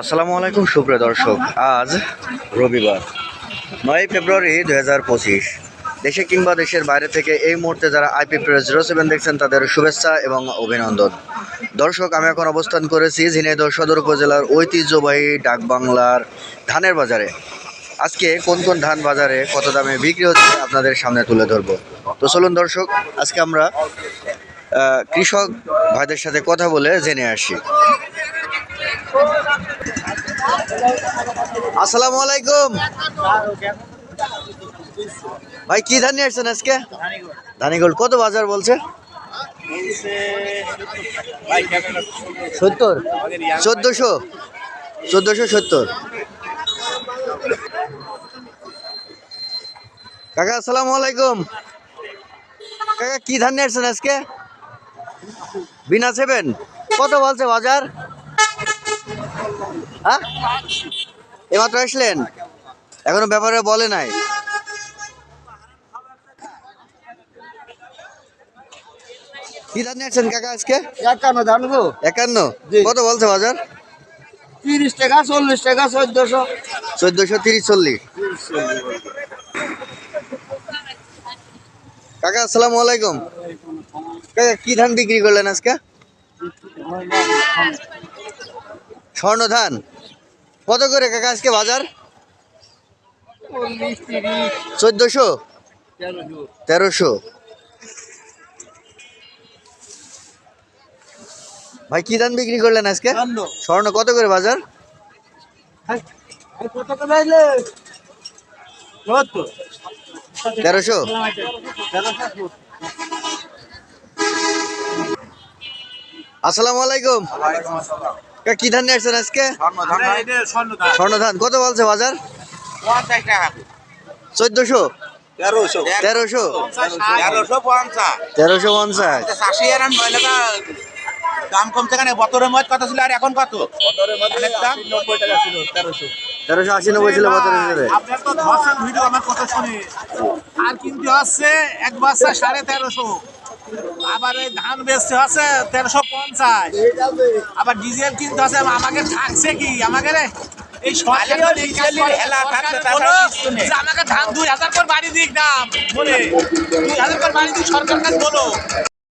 আসসালামু আলাইকুম, সুপ্রিয় দর্শক। আজ রবিবার, নয় ফেব্রুয়ারি দু হাজার পঁচিশ। দেশে কিংবা দেশের বাইরে থেকে এই মুহূর্তে যারা আইপি প্রেস জিরো সেভেন দেখছেন, তাদের শুভেচ্ছা এবং অভিনন্দন। দর্শক, আমি এখন অবস্থান করেছি ঝিনাইদহ সদর উপজেলার ঐতিহ্যবাহী ডাকবাংলার ধানের বাজারে। আজকে কোন কোন ধান বাজারে কত দামে বিক্রি হচ্ছে আপনাদের সামনে তুলে ধরবো। তো চলুন দর্শক, আজকে আমরা কৃষক ভাইদের সাথে কথা বলে জেনে আসি। আসসালামু আলাইকুম। ভাই, কি ধান নিয়ে আসছেন আজকে? ধানিগোল কত বাজার বলছে? সত্তর। চোদ্দশো। চোদ্দশো সত্তর। কাকা, আসসালামু আলাইকুম। কাকা, কি ধান নিয়ে আসছেন আজকে? বিনা সেভেন। কত বলছে বাজার? হ্যাঁ? এমাত্র আসলেন? এখনও ব্যাপারে বলে নাই। কি ধান নিয়েছেন কাকা আজকে? একান্ন জানব একান্ন? কত বলছে বাজার? তিরিশ টাকা চল্লিশ টাকা চোদ্দশো। চোদ্দশো তিরিশ চল্লিশ। কাকা আসসালামু আলাইকুম। কাকা কি ধান বিক্রি করলেন আজকে? স্বর্ণ ধান কত করে কাকা আজকে বাজার? চোদ্দশো? তেরোশো। ভাই কি ধান বিক্রি করলেন আজকে? স্বর্ণ কত করে বাজার? তেরোশো। আসসালামু আলাইকুম। কি ধান নিয়ে আসছেন আজকে? স্বর্ণ স্বর্ণ কত বলছে বাজার? চোদ্দশো? তেরোশো। তেরোশো? পঞ্চাশ। মহিলাটা দাম কমছে কেন? বতরের মত কত ছিল আর এখন কত? অনেক দাম? নব্বই টাকা ছিল তেরোশো। তেরোশো আশি নব্বই ছিল বছরের সাথে আপনার তো ধর্ষণ ভিডিও আমার কথা শুনে। আর কিনতে হচ্ছে এক বাচ্চা সাড়ে তেরোশো। আবার ওই ধান বেচতে হচ্ছে তেরোশো পঞ্চাশ। আবার ডিজেল কিনতে হচ্ছে আমাকে থাকছে কি? আমাকে রে এই আমাকে ধান দুই হাজার করে বাড়ি দিক দাম বলে দুই হাজার করে বাড়ি দিক সরকার কাছে বলো।